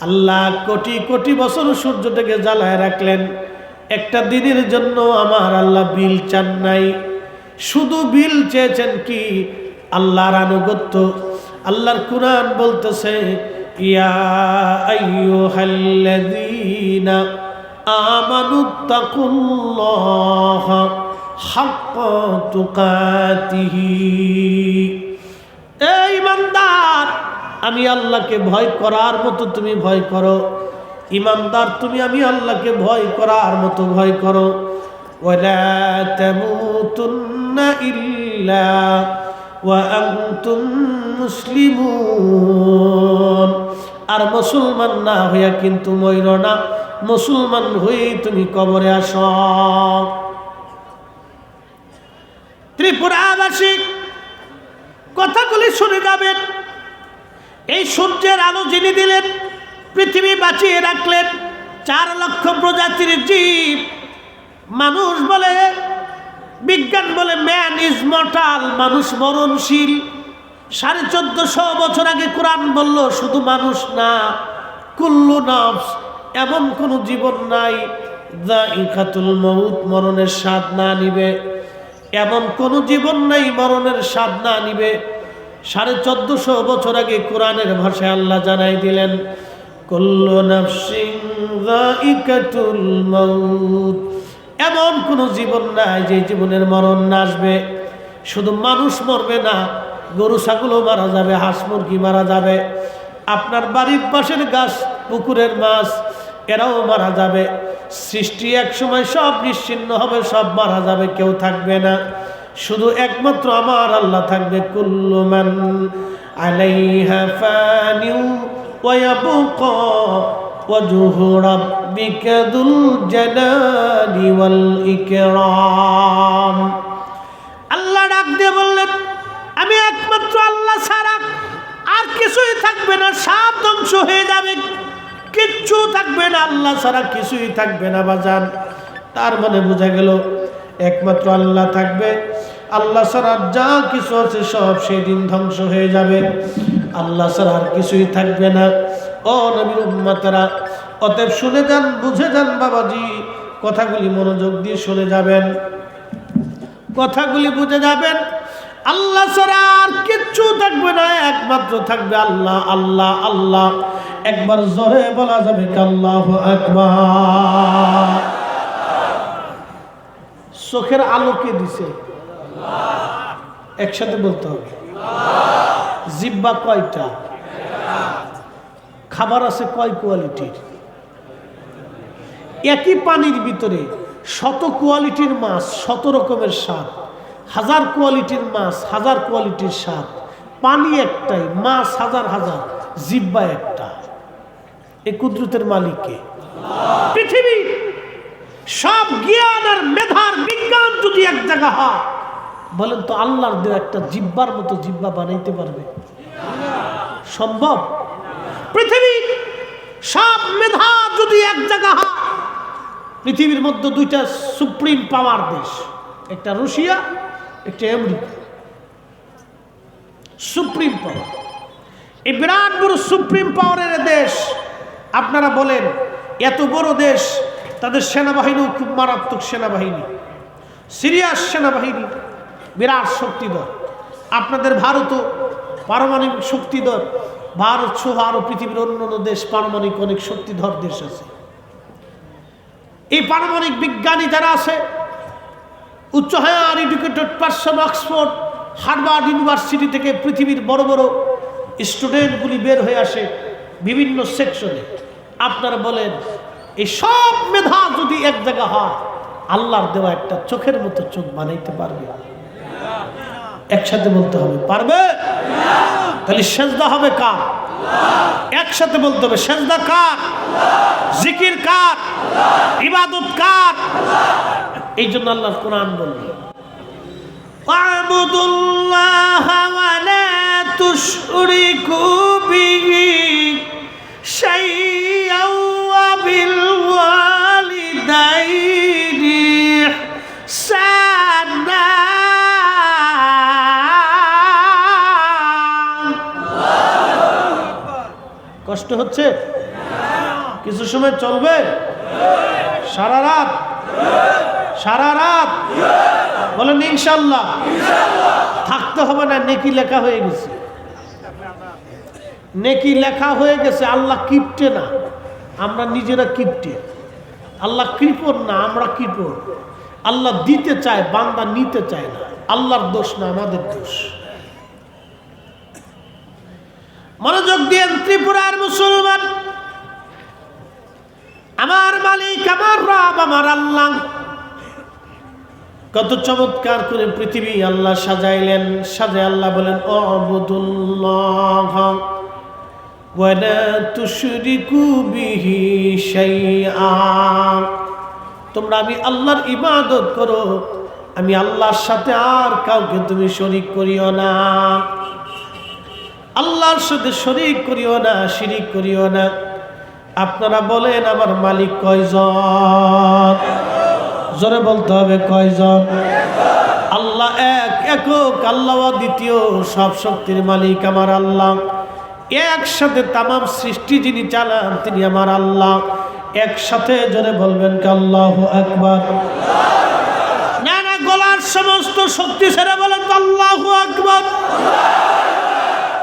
আল্লাহ কোটি কোটি বছর সূর্যটাকে জ্বালায় রাখলেন। একটা দিনের জন্য আমার আল্লাহ বিল চান নাই। শুধু বিল চেয়েছেন কি? আল্লাহর আনুগত্য। আল্লাহর কুরআন বলতেছে আমানুত্তাকুল্লাহ হাক্কা তুকাতিহি। আমি আল্লাহকে ভয় করার মতো তুমি ভয় করো। ইমানদার তুমি আমি আল্লাহকে ভয় করার মতো ভয় করো। মুসলিম আর মুসলমান না হইয়া কিন্তু ময়ূর না। মুসলমান হয়ে তুমি কবরে আস। ত্রিপুরাবাসী, কথাগুলি শুনে যাবেন। এই সূর্যের আলো যিনি দিলেন, পৃথিবী বাঁচিয়ে রাখলেন, চার লক্ষ প্রজাতির জীব। মানুষ বলে, বিজ্ঞান বলে ম্যান ইজ মর্টাল মানুষ মরণশীল। সাড়ে চোদ্দশো বছর আগে কোরআন বলল, শুধু মানুষ না, কুল্লু নফস, এমন কোনো জীবন নাই। যা ইখাতুল মৌত মরণের স্বাদ না নিবে। এমন কোনো জীবন নাই, মরণের স্বাদ না নিবে। সাড়ে চোদ্দশো বছর আগে কোরআনের ভাষায় আল্লাহ জানাই দিলেন এমন কোনো জীবন নাই যে জীবনের মরণ না আসবে। শুধু মানুষ মরবে না, গরু, ছাগলও মারা যাবে, হাঁস মুরগি মারা যাবে। আপনার বাড়ির পাশের গাছ, পুকুরের মাছ, এরাও মারা যাবে। সৃষ্টি এক সময় সব নিশ্চিন্ন হবে, সব মারা যাবে, কেউ থাকবে না। শুধু একমাত্র আমার আল্লাহ থাকবে কুল্লুমান আলাইহা ফানিউ ওয়াবকা ওয়াজহু রাব্বিকা দুল জালালি ওয়াল ইকরাম। আল্লাহ ডাক দিয়ে বললেন, আমি একমাত্র আল্লাহ ছাড়া আর কিছুই থাকবে না, সব ধ্বংস হয়ে যাবে। কিচ্ছু থাকবে না, আল্লাহ ছাড়া কিছুই থাকবে না, বাজান। তার মানে বোঝা গেল, একমাত্র আল্লাহ থাকবে আল্লাহ ছাড়া যা কিছু আছে সব সেদিন ধ্বংস হয়ে যাবে। আল্লাহ ছাড়া আর কিছুই থাকবে না। ও নবীর উম্মাতেরা, অতএব শুনে যান, বুঝে যান বাবাজি, কথাগুলি মনোযোগ দিয়ে শুনে যাবেন। কথাগুলি বুঝে যাবেন, আল্লাহ ছাড়া আর কিচ্ছু থাকবে না, একমাত্র থাকবে আল্লাহ আল্লাহ আল্লাহ। একবার জোরে বলা যাবে আল্লাহ আকবার। চোখের আলো কে দিছে? একসাথে বলতে হবে। জিব্বা কয়টা? খাবার আছে কয় কোয়ালিটির? একই পানির ভিতরে শত কোয়ালিটির মাছ, শত রকমের স্বাদ। হাজার কোয়ালিটির মাছ, হাজার কোয়ালিটির স্বাদ। পানি একটাই, মাছ হাজার হাজার, জিব্বা একটা। এ কুদরতের মালিককে। পৃথিবী সব জ্ঞান আর মেধার বিজ্ঞান যদি এক জায়গা হয় বলেন তো আল্লাহর দেওয়া একটা জিব্বার মতো জিব্বা বানাইতে পারবে? সম্ভব? পৃথিবী সব মেধা যদি এক জায়গা পৃথিবীর মধ্যে দুইটা সুপ্রিম পাওয়ার দেশ, একটা রুশিয়া, একটা আমেরিকা। সুপ্রিম পাওয়ার। এই বিরাট বড় সুপ্রিম পাওয়ারের দেশ, আপনারা বলেন, এত বড় দেশ, তাদের সেনাবাহিনীও খুব মারাত্মক সেনাবাহিনী। সিরিয়াস সেনাবাহিনী বিরাট শক্তিধর। আপনাদের ভারতও পারমাণবিক শক্তিধর, ভারত সহ আরও পৃথিবীর অন্য অন্য দেশ পারমাণবিক অনেক শক্তিধর দেশ আছে। এই পারমাণবিক বিজ্ঞানী যারা আছে, উচ্চ higher educated person, Oxford, Harvard university থেকে পৃথিবীর বড় বড় স্টুডেন্টগুলি বের হয়ে আসে বিভিন্ন সেকশনে। আপনারা বলেন, এই সব মেধা যদি এক জায়গা হয়, আল্লাহর দেওয়া একটা চোখের মতো চোখ বানাইতে পারবে? একসাথে বলতে হবে। পারবে? তাহলে সেজদা হবে কার? একসাথে বলতে হবে, সেজদা কার? জিকির কার? ইবাদত কার? এই জন্য আল্লাহ কোরআন বলল আবুদুল্লাহ তুশরিকু বিহি শাইয়া কষ্ট হচ্ছে? কিছু সময় চলবে? সারা রাত? সারা রাত? বলেন, ইনশাল্লাহ। থাকতে হবে না, নেকি লেখা হয়ে গেছে। নেকি লেখা হয়ে গেছে, আল্লাহ কিপটে না। আমরা নিজেরা কিপটে। আল্লাহ কৃপণ না, আমরা কৃপণ। আল্লাহ দিতে চায়, বান্দা নিতে চায় না। আল্লাহর দোষ না, আমাদের দোষ। মনোযোগ দিয়ে ত্রিপুরার মুসলমান। আমার মালিক, আমার রব, আমার আল্লাহ। কত চমৎকার করে পৃথিবী আল্লাহ সাজাইলেন। সাজাই আল্লাহ বলেন, অবদুল্লাহ শাইআ। তোমরা আমি আল্লাহর ইবাদত করো, আমি আল্লাহর সাথে আর কাউকে তুমি শরিক করিও না। আল্লাহর সাথে শরিক করিও না, শিরিক করিও না। আপনারা বলেন, আমার মালিক কয়জন? জোরে বলতে হবে, কয়জন? আল্লাহ এক, একক, আল্লাহ দ্বিতীয় সব শক্তির মালিক আমার আল্লাহ। একসাথে তামাম সৃষ্টি যিনি চালান, তিনি আমার আল্লাহ। একসাথে জোরে বলবেন আল্লাহ একবার না না, গলার সমস্ত শক্তি সেরে বলেন, আল্লাহ আকবর।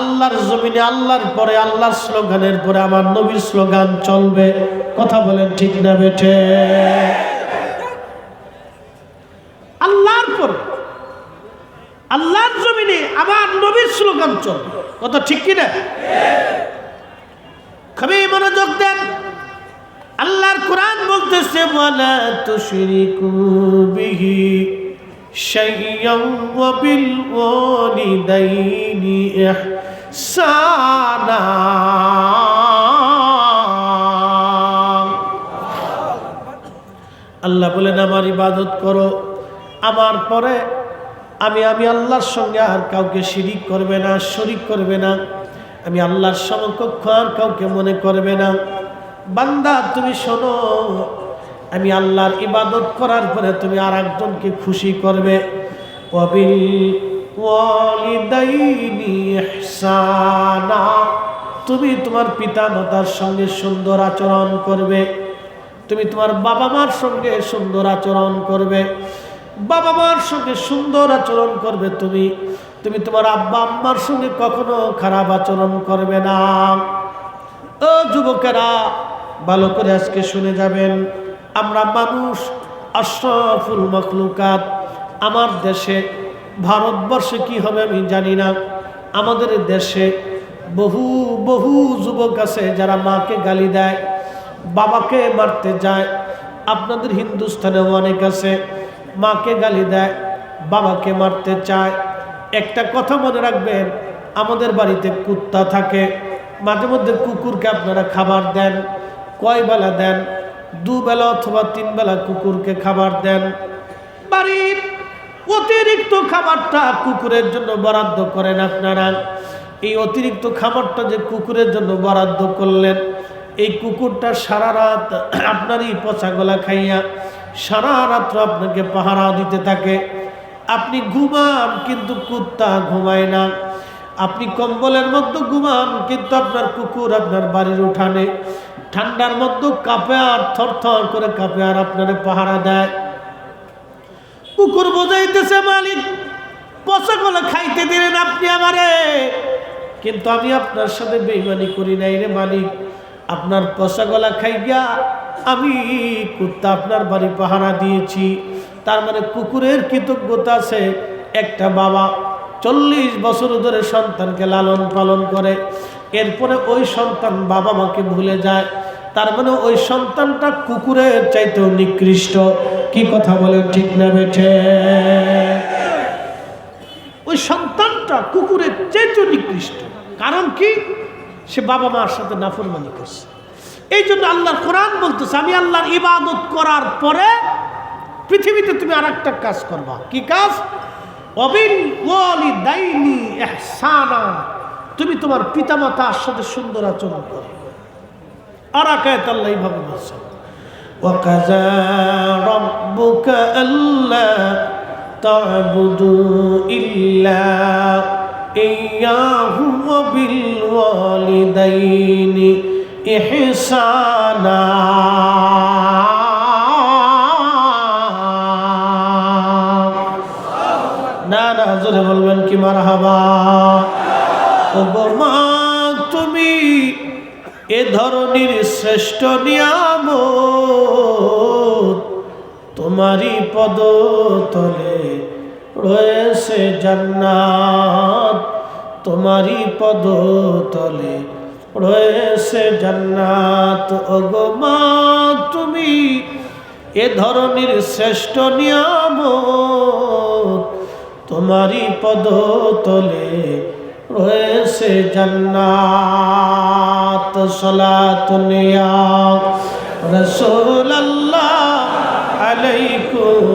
আল্লাহর জমিনে, আল্লাহর পরে, আল্লাহর স্লোগানের পরে আমার নবীর স্লোগান চলবে। কথা বলেন ঠিক না বেঠে? আল্লাহর পরে, আল্লাহর জমিনে আমার নবীর স্লোগান চলবে। কথা ঠিক কিনা? খুবই মনোযোগ দেন। আল্লাহর কোরআন বলতেছে, ওয়ালা তুশরিকু বিহি শাইয়্যান ওয়া বিল আল্লাহ বলেন, আমার ইবাদত করো। আমার পরে আমি আমি আল্লাহর সঙ্গে আর কাউকে শিরিক করবে না, শরিক করবে না। আমি আল্লাহর সমকক্ষ আর কাউকে মনে করবে না। বান্দা, তুমি শোনো, আমি আল্লাহর ইবাদত করার পরে তুমি আর একজনকে খুশি করবে। ইহসানা তুমি তোমার পিতা মাতার সঙ্গে সুন্দর আচরণ করবে। তুমি তোমার বাবা মার সঙ্গে সুন্দর আচরণ করবে। বাবা মার সঙ্গে সুন্দর আচরণ করবে তুমি। তুমি তোমার আব্বা আম্মার সঙ্গে কখনো খারাপ আচরণ করবে না। ও যুবকেরা, ভালো করে আজকে শুনে যাবেন। আমরা মানুষ, আশরাফুল মখলুকাত, আমার দেশে ভারতবর্ষে কি হবে আমি জানি না। আমাদের দেশে বহু বহু যুবক আছে যারা মাকে গালি দেয়, বাবাকে মারতে যায়। আপনাদের হিন্দুস্থানেও অনেক আছে, মাকে গালি দেয়, বাবাকে মারতে চায়। একটা কথা মনে রাখবেন, আমাদের বাড়িতে কুত্তা থাকে, মাঝে মধ্যে কুকুরকে আপনারা খাবার দেন, কয় বেলা দেন, দুবেলা অথবা তিন বেলা কুকুরকে খাবার দেন। বাড়ির অতিরিক্ত খাবারটা কুকুরের জন্য বরাদ্দ করেন আপনারা। এই অতিরিক্ত খাবারটা যে কুকুরের জন্য বরাদ্দ করলেন, এই কুকুরটা সারা রাত আপনারই পচা গলা খাইয়া সারা রাত্র আপনাকে পাহারা দিতে থাকে। আপনি ঘুমান কিন্তু কুত্তা ঘুমায় না। আপনি কম্বলের মধ্যে ঘুমান কিন্তু আপনার কুকুর আপনার বাড়ির উঠানে। ঠান্ডার মধ্যে কাঁপে আর থর থর করে কাঁপে আর আপনারে পাহারা দেয়। কুকুর বোঝাইতেছে মালিক, পচা গলা খাইতে দিলেন আপনি আমারে। কিন্তু আমি আপনার সাথে বেইমানি করি নাই রে মালিক, আপনার পচা গলা খাই গিয়া আমি কুত্তা আপনার বাড়ি পাহারা দিয়েছি। তার মানে কুকুরের কৃতজ্ঞতা আছে, একটা বাবা চল্লিশ বছর ধরে সন্তানকে লালন পালন করে, এরপরে ওই সন্তান বাবা মাকে ভুলে যায়। তার মানে ওই সন্তানটা কুকুরের চাইতেও নিকৃষ্ট। কি কথা বলে ঠিক না বেঠে? ওই সন্তানটা কুকুরের চাইতেও নিকৃষ্ট। কারণ কি? সে বাবা মার সাথে নাফরমানি করছে। এই জন্য আল্লাহর কোরআন বলতেছে, আমি আল্লাহর ইবাদত করার পরে পৃথিবীতে তুমি আর একটা কাজ করবা। কি কাজ? তুমি তোমার পিতামাতার সাথে সুন্দর আচরণ করো। আর আকায়ত আল্লাহ এইভাবে বলছে। وقضى ربك ألا تعبدوا إلا إياه وبالوالدين إحسانا না না জোরে বলবেন কি মারহাবা ও গো মা তুমি এ ধরনের শ্রেষ্ঠ নিয়াম তোমারই পদ তলে রয়েছে জান্নাত। তোমারই পদ তলে রয়েছে জান্নাত। গো মা, তুমি এ ধরনের শ্রেষ্ঠ নিয়াম তোমারই পদ তলে রয়েছে জান্নাত। সলাতুনিয়া রসুল্লাহ আলাইকুম।